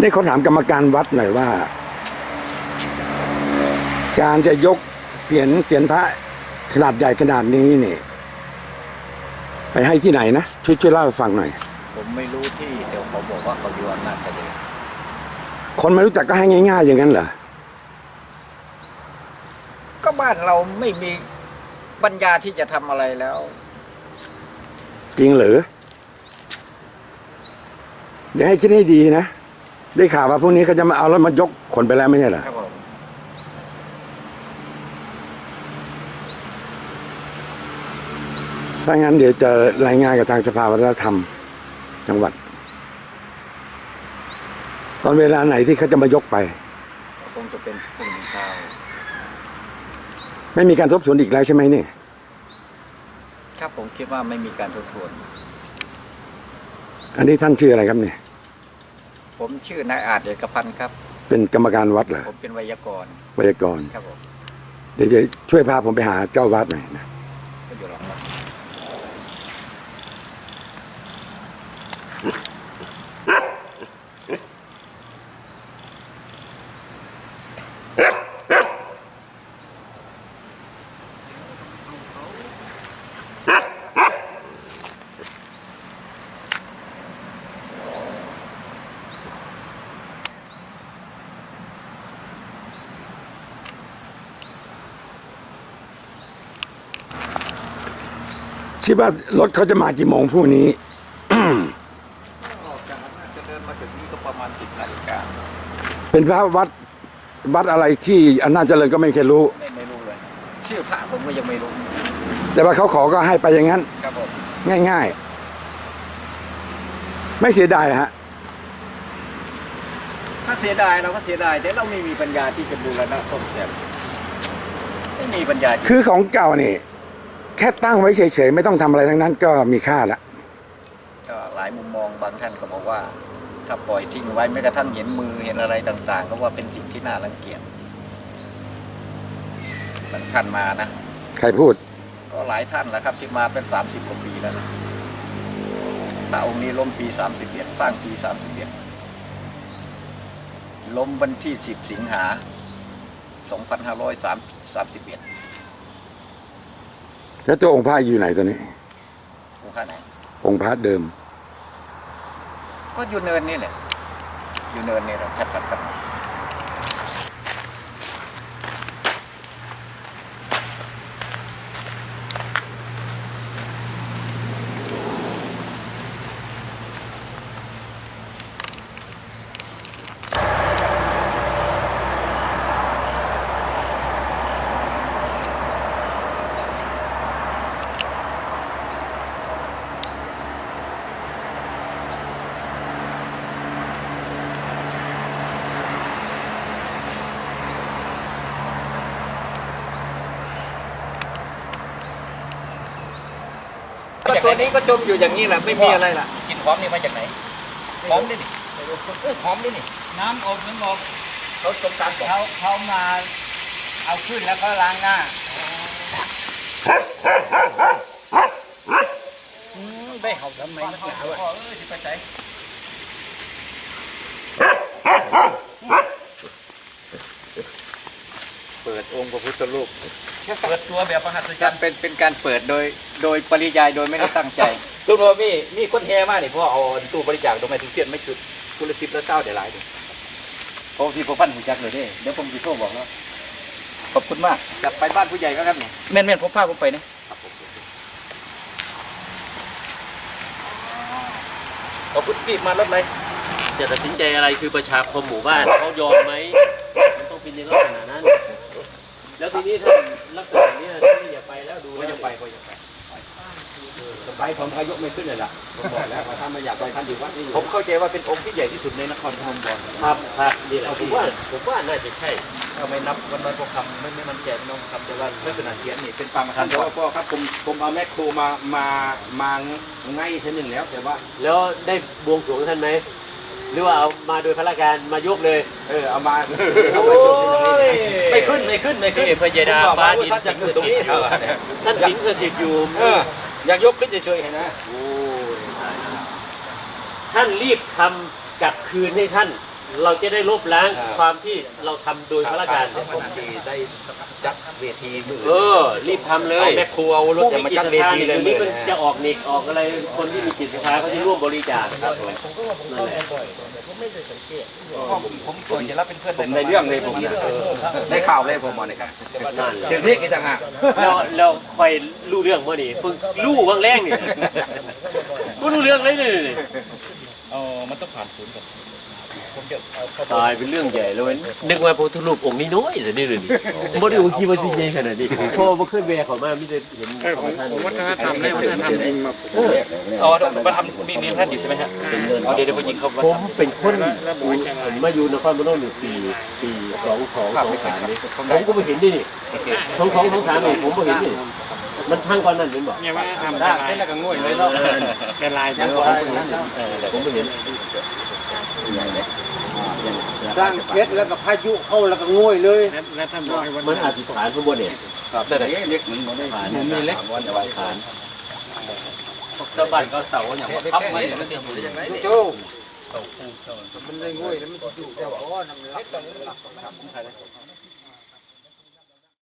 นี่เขาถามกรรมการวัดหน่อยว่า การจะยกเสียนเสียนพระขนาดใหญ่ขนาดนี้นี่ไปให้ที่ไหนนะช่วยช่วยเล่าให้ฟังหน่อย ผมไม่รู้ที่แต่เขาบอกว่าเขาอยู่อำนาจเจริญคนไม่รู้จักก็ให้ง่าย ๆ อย่างนั้นเหรอก็บ้านเราไม่มีปัญญาที่จะทำอะไรแล้ว จริงหรืออย่าให้คิดให้ดีนะ ได้ข่าวว่าพวกนี้เขาจะมาเอารถมายกขนไปแล้วไม่ใช่เหรอครับผมถ้างั้นเดี๋ยวจะรายงานกับทางสภาวัฒนธรรม จังหวัด ตอนเวลาไหนที่เขาจะมายกไปคงจะเป็นพรุ่งนี้เช้าไม่มีการทบทวนอีกแล้วใช่ไหมนี่ครับผมคิดว่าไม่มีการทบทวน อันนี้ท่านชื่ออะไรครับเนี่ย ผมชื่อนายอาจเอกพันธ์ครับ เป็นกรรมการวัดเหรอผมเป็นไวยากรณ์ไวยากรณ์ครับผม เดี๋ยวจะช่วยพาผมไปหาเจ้าวัดหน่อยนะ คิดว่ารถเขาจะมากี่โมงพรุ่งนี้ ออกจากอำนาจเจริญมาถึงนี่ก็ประมาณสิบนาฬิกาเป็นพระวัดวัดอะไรที่อำนาจเจริญก็ไม่เคยรู้ ไม่ไม่รู้เลย ชื่อพระผมก็ยังไม่รู้แต่ว่าเขาขอก็ให้ไปอย่างนั้น ครับผมง่ายๆ ไม่เสียดายนะฮะ ถ้าเสียดายเราก็เสียดายแต่เราไม่มีปัญญาที่จะบูรณะซ่อมแซมไม่มีปัญญาที่คือของเก่านี่ แค่ตั้งไว้เฉยๆ ไม่ต้องทำอะไรทั้งนั้นก็มีค่าละ ก็หลายมุมมองบางท่านก็บอกว่า ถ้าปล่อยทิ้งไว้แม้กระทั่งเห็นมือเห็นอะไรต่าง ๆ ก็ว่าเป็นสิ่งที่น่ารังเกียจบางท่านมานะใครพูด ก็หลายท่านแล้วครับที่มาเป็นสามสิบกว่าปีแล้วนะพรองค์นี้ล้มปีสามสิบเอ็ดสร้างปีสามสิบเปล้มวันที่สิบสิงหาสองพันห้าร้อยสามสามสิบเอ็ด แล้วตัวองค์พระอยู่ไหนตัวนี้ องค์พระไหน องค์พระเดิม ก็อยู่เนินนี่แหละอยู่เนินนี่แหละถัดๆกัน มาก็ตัวนี้ก็จมอยู่อย่างนี้แหละไม่มีอะไรล่ะกลินหอมนี่มาจากไหนหอมดินี่เออหอมดินี่น้ำอบน้ำอบเขาสงสารบอกเขาเขามาเอาขึ้นแล้วก็ล้างหน้าได้เห่าทำไมนักหนาวะพ่อเอ้ยสิไปไหน เปิด องค์พระพุทธรูปเปิดตัวแบบมหัศจรการรย์เป็นเป็นการเปิดโดยโดยปริยายโดยไม่ได้ตั้งใจสมมติว่ามีมีคนแห่มานี่พ่อเอาตู้บริจาคตรงไหนถึงเทียนไม่จุดคุณละสิบละเศร้าเดี๋ยวหลายดิผมที่ผมพันหูจักเลยเด้เดี๋ยวผมจะโทรบอกแล้วขอบคุณมากจะไปบ้านผู้ใหญ่ไหมครับเนี่ยแม่นแม่นผมพาผมไปนะขอบคุณพี่มารถเลยจะตัดสินใจอะไรคือประชาคมหมู่บ้านเขายอมไหมมันต้องเป็นในลักษณะนั้น แล้วทีนี้ถ้าลักษณะเนี้ยท่านไม่อย่าไปแล้วดูก็แล้วจะไปก็จะไปไปผมพายกไม่ขึ้นเลยล่ะผมบอกแล้วว่าถ้าไม่อยากไปท่านอยู่วัดนี่อยู่ผมเข้าใจว่าเป็นองค์ที่ใหญ่ที่สุดในนครพนมบอลครับครับนี่แหละผมว่าผมว่าน่าจะใช่ถ้าไม่นับวันน้อยพวกคำไม่ไม่มันแก่น้องคำแต่ว่าลักษณะเสียงนี่เป็นปางประธาท่านนพ่พ่ออพ่อครับผมผมเอาแมคโครมามามาไง่ายทีหนึ่งแล้ว แต่ว่า แล้วได้บวงสรวงท่านไหม หรือว่าเอามาโดยพระราชการมายกเลย เออเอามาโอ้ยไม่ขึ้นไม่ขึ้นไม่ขึ้นนี่พระยาดาผมบอกฟ้าว่าดินท่านจะอยู่ตรงนี้ท่านสิงสถิตอยู่เอออยากยกขึ้นเฉยๆเห็นไหมโอ้ยท่านรีบทำกลับคืนให้ท่าน เราจะได้ลบล้างความที่เราทำโดยพระการผมดีได้ จัดเวทีมือเออรีบทำเลยเอาแม่ครัวเอารถผู้จะมีมาจิตจัดศรัทเวธาทีเนี่ยเลยเดี๋ยวนี้มันมือจะออกเน็กออกอะไรคนที่มีจิตศรัทธาเขาจะร่วมบริจาคครับนั่นแหละผมควรจะรับเป็นเพื่อนผมในเรื่องเลยผมนะได้ข่าวเลยผมมาเนี่ยครับนั่นแหละเดี๋ยวนี้กี่ต่างหากแล้วแล้วคอยรู้เรื่องเมื่อนี่เพิ่งรู้ว่างแรงนี่ก็รู้เรื่องเลยนี่อ๋อมันต้องผ่านศูนย์ก่อน ผมจะเอาเข้าตายเป็นเรื่องใหญ่เลย นึกว่าพระพุทธรูปองค์นี้น้อยแต่นี่เลยนี่บ่ได้องค์ที่ว่าที่ใหญ่ขนาดนี้พอมาขึ้นแวร์เขามาไม่ได้เห็นของท่านวัฒนธรรมเลยวัฒนธรรมเองอ๋อมาทำมีมีท่านอยู่ใช่ไหมฮะอ๋อเดี๋ยวเดี๋ยวผมยิงเขาผมเป็นคนผมมาอยู่นครพนมอยู่ปีปีสองสองสองสามนี่ผมก็ไม่เห็นนี่นี่สองสองสองสามนี่ผมไม่เห็นนี่ มันทางก่อนนั่นเห็นบ่เนี่ยว่าทำได้แล้วก็ง่วยเลยเนาะแกลายจังก่อนผมไม่เห็นสร้างเสร็จแล้วก็พายุเข้าแล้วก็ง่วยเลยแล้วท่านบอกให้วันมันอธิษฐานข้างบนเนี่ยแต่เล็กมันไม่ได้ผ่านมีเล็กวันอธิษฐานชาวบ้านก็เสาอย่างว่าทับไว้มันจะอยู่ยังไงโจ้มันเลยง่วยแล้วมันจะอยู่เจ้าพ่อน้ำลัก